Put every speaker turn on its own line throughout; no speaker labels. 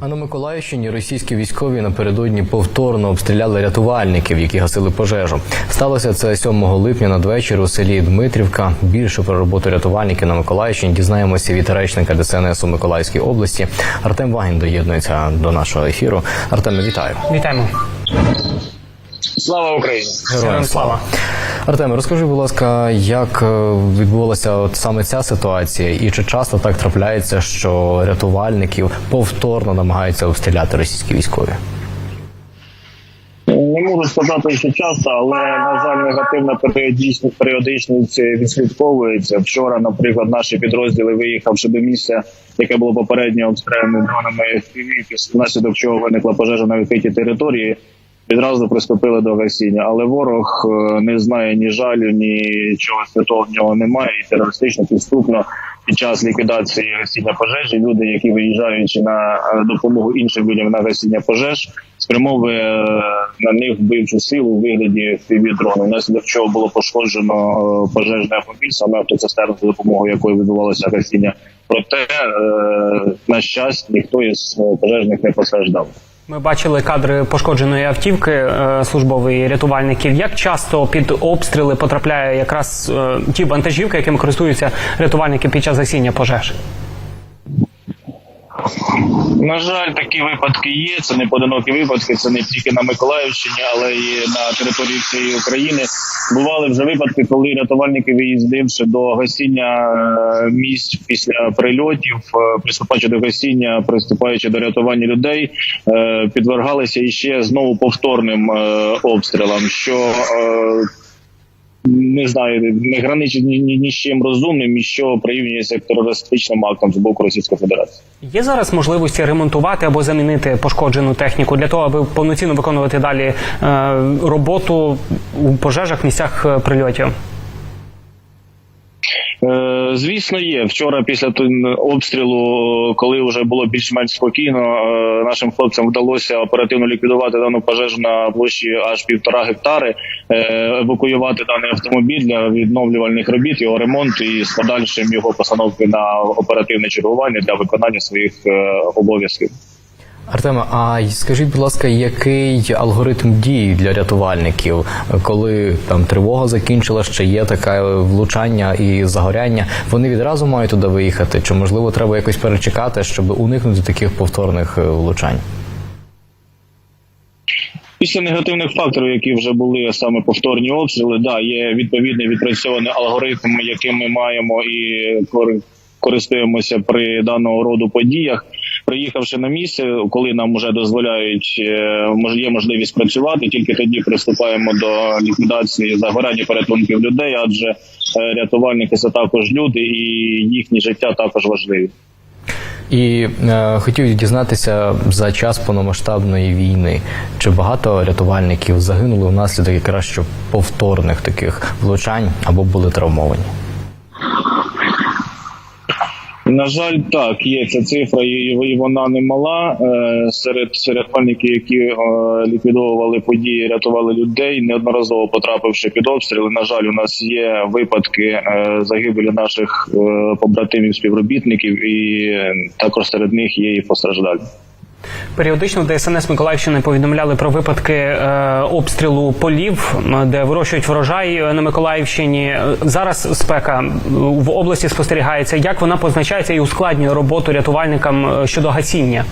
А на Миколаївщині російські військові напередодні повторно обстріляли рятувальників, які гасили пожежу. Сталося це 7 липня надвечір у селі Дмитрівка. Більше про роботу рятувальників на Миколаївщині дізнаємося від речника ДСНС у Миколаївській області. Артем Вагін доєднується до нашого ефіру. Артеме, вітаю.
Вітаємо.
Слава Україні!
Героям слава.
Артеме, розкажи, будь ласка, як е, відбувалася от саме ця ситуація, і чи часто так трапляється, що рятувальників повторно намагаються обстріляти російські військові?
Не можу сказати, що часто, але на жаль, негативна періодичність, відслідковується. Вчора, наприклад, наші підрозділи, виїхавши до місця, яке було попередньо обстріляне дронами внаслідок чого виникла пожежа на відкритій території. Відразу приступили до гасіння, але ворог е, не знає ні жалю, ні чого святого в нього немає. І терористично підступно під час ліквідації гасіння пожежі люди, які виїжджаючи на е, допомогу іншим людям на гасіння пожеж, спрямовує е, на них вбивчу силу у вигляді дрону. Внаслідок чого було пошкоджено пожежний автомобіль, саме автоцистерну, за допомогою якої відбувалося гасіння. Проте, на щастя, ніхто із пожежних не постраждав.
Ми бачили кадри пошкодженої автівки е, службової рятувальників. Як часто під обстріли потрапляє якраз е, ті вантажівки, якими користуються рятувальники під час засіння пожеж?
На жаль, такі випадки є. Це не поодинокі випадки. Це не тільки на Миколаївщині, але й на території всієї України. Бували вже випадки, коли рятувальники, виїздивши до гасіння е, місць після прильотів, е, приступаючи до гасіння, приступаючи до рятування людей, е, підвергалися іще знову повторним обстрілам. Що не знаю, не граничить ні, ні, ні з чим розумним, і що прирівнюється терористичним актом з боку Російської Федерації.
Є зараз можливості ремонтувати або замінити пошкоджену техніку для того, аби повноцінно виконувати далі е, роботу у пожежах місцях е, прильотів?
Звісно, є вчора. Після обстрілу, коли вже було більш-менш спокійно, е, нашим хлопцям вдалося оперативно ліквідувати дану пожежу на площі аж півтора гектари, е, евакуювати даний автомобіль для відновлювальних робіт, його ремонт і з подальшим його постановки на оперативне чергування для виконання своїх е, обов'язків.
Артеме, а скажіть, будь ласка, який алгоритм дії для рятувальників, коли там тривога закінчилась, чи є таке влучання і загоряння? Вони відразу мають туди виїхати? Чи можливо треба якось перечекати, щоб уникнути таких повторних е, влучань?
Після негативних факторів, які вже були саме повторні обстріли, да, є відповідний відпрацьований алгоритм, яким ми маємо і кор- користуємося при даного роду подіях. Приїхавши на місце, коли нам вже дозволяють, е, є можливість працювати, тільки тоді приступаємо до ліквідації загорання порятунків людей, адже е, рятувальники це також люди, і їхні життя також важливі.
І е, хотів дізнатися за час повномасштабної війни, чи багато рятувальників загинули внаслідок якраз що повторних таких влучань або були травмовані?
На жаль, так є ця цифра, і вона не мала. Е, Серед рятувальників, які е, ліквідовували події, рятували людей, неодноразово потрапивши під обстріли. На жаль, у нас є випадки е, загибелі наших побратимів, співробітників, і також серед них є і постраждалі.
Періодично ДСНС Миколаївщини повідомляли про випадки е, обстрілу полів, де вирощують врожай е, на Миколаївщині. Зараз спека в області спостерігається. Як вона позначається і ускладнює роботу рятувальникам е, щодо гасіння?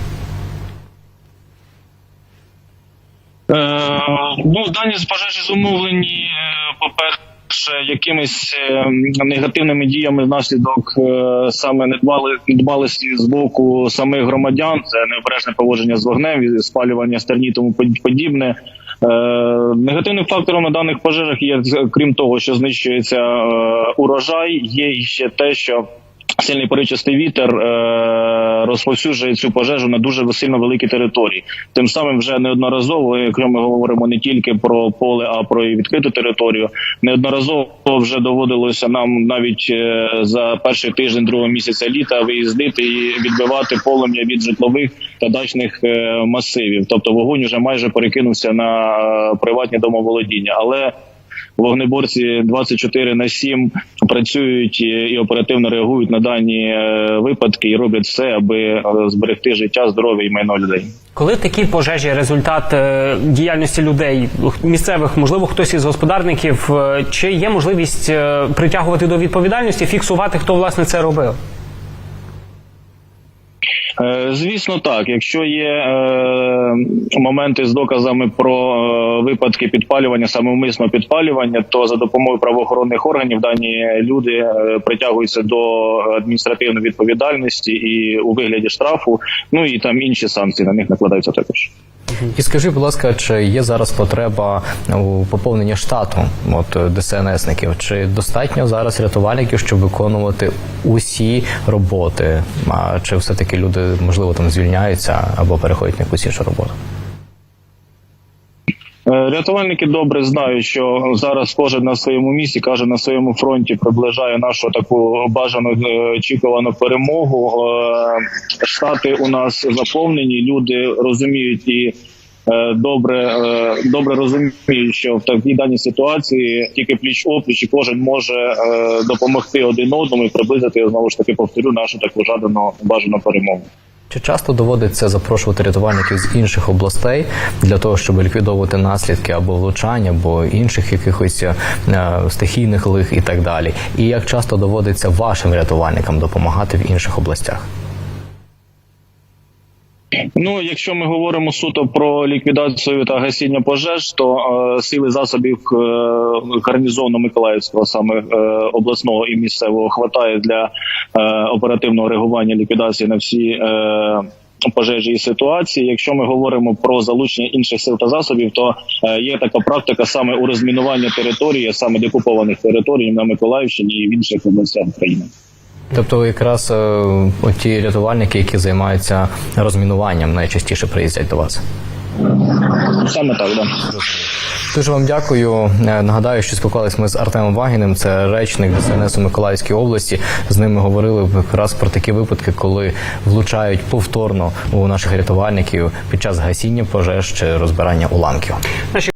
Е, ну, дані з пожежі зумовлені, е, по-перше, якимись е, негативними діями внаслідок е, саме недбали, недбалості з боку самих громадян. Це необережне поводження з вогнем, спалювання стерні, тому под- подібне. Е, негативним фактором на даних пожежах є, крім того, що знищується урожай, є ще те, що Сильний поричистий вітер е, розповсюджує цю пожежу на дуже сильно великі території. Тим самим вже неодноразово, якщо ми говоримо не тільки про поле, а про і відкриту територію, неодноразово вже доводилося нам навіть е, за перший тиждень другого місяця літа виїздити і відбивати полум'я від житлових та дачних е, масивів. Тобто вогонь вже майже перекинувся на е, приватні домоволодіння, але вогнеборці 24 на 7 працюють і, оперативно реагують на дані е, випадки і роблять все, аби е, зберегти життя, здоров'я і майно людей.
Коли такі пожежі результат е, діяльності людей місцевих, можливо, хтось із господарників, чи є можливість притягувати до відповідальності, фіксувати, хто власне це робив?
Е, Звісно, так. Якщо є е, моменти з доказами про е, випадки підпалювання, самовмисного підпалювання, то за допомогою правоохоронних органів дані люди притягуються до адміністративної відповідальності і у вигляді штрафу. Ну і там інші санкції на них накладаються також.
І скажи, будь ласка, чи є зараз потреба у поповненні штату от ДСНСників? Чи достатньо зараз рятувальників, щоб виконувати усі роботи? А чи все таки люди можливо там звільняються або переходять на якусь іншу роботу?
Е, Рятувальники добре знають, що зараз кожен на своєму місці, каже на своєму фронті, приближає нашу таку бажану е, очікувану перемогу. Е, Штати у нас заповнені. Люди розуміють і добре, добре розуміють, що в такій даній ситуації тільки пліч опліч і кожен може допомогти один одному і приблизити знову ж таки повторю нашу таку жадану бажану перемогу.
Чи часто доводиться запрошувати рятувальників з інших областей для того, щоб ліквідовувати наслідки або влучань, або інших якихось е, стихійних лих і так далі? І як часто доводиться вашим рятувальникам допомагати в інших областях?
Ну, якщо ми говоримо суто про ліквідацію та гасіння пожеж, то е, сили засобів е, гарнізону Миколаївського, саме е, обласного і місцевого, хватає для е, оперативного реагування ліквідації на всі. Е, Пожежі і ситуації. Якщо ми говоримо про залучення інших сил та засобів, то е, є така практика саме у розмінуванні території, саме декупованих територій на Миколаївщині і в інших областях України.
Тобто, якраз е, ті рятувальники, які займаються розмінуванням, найчастіше приїздять до вас.
Саме так, да.
Дуже вам дякую. Е, Нагадаю, що спілкувалися ми з Артемом Вагіним, це речник ДСНС у Миколаївській області. З ними говорили якраз про такі випадки, коли влучають повторно у наших рятувальників під час гасіння пожеж чи розбирання уламків.
Наші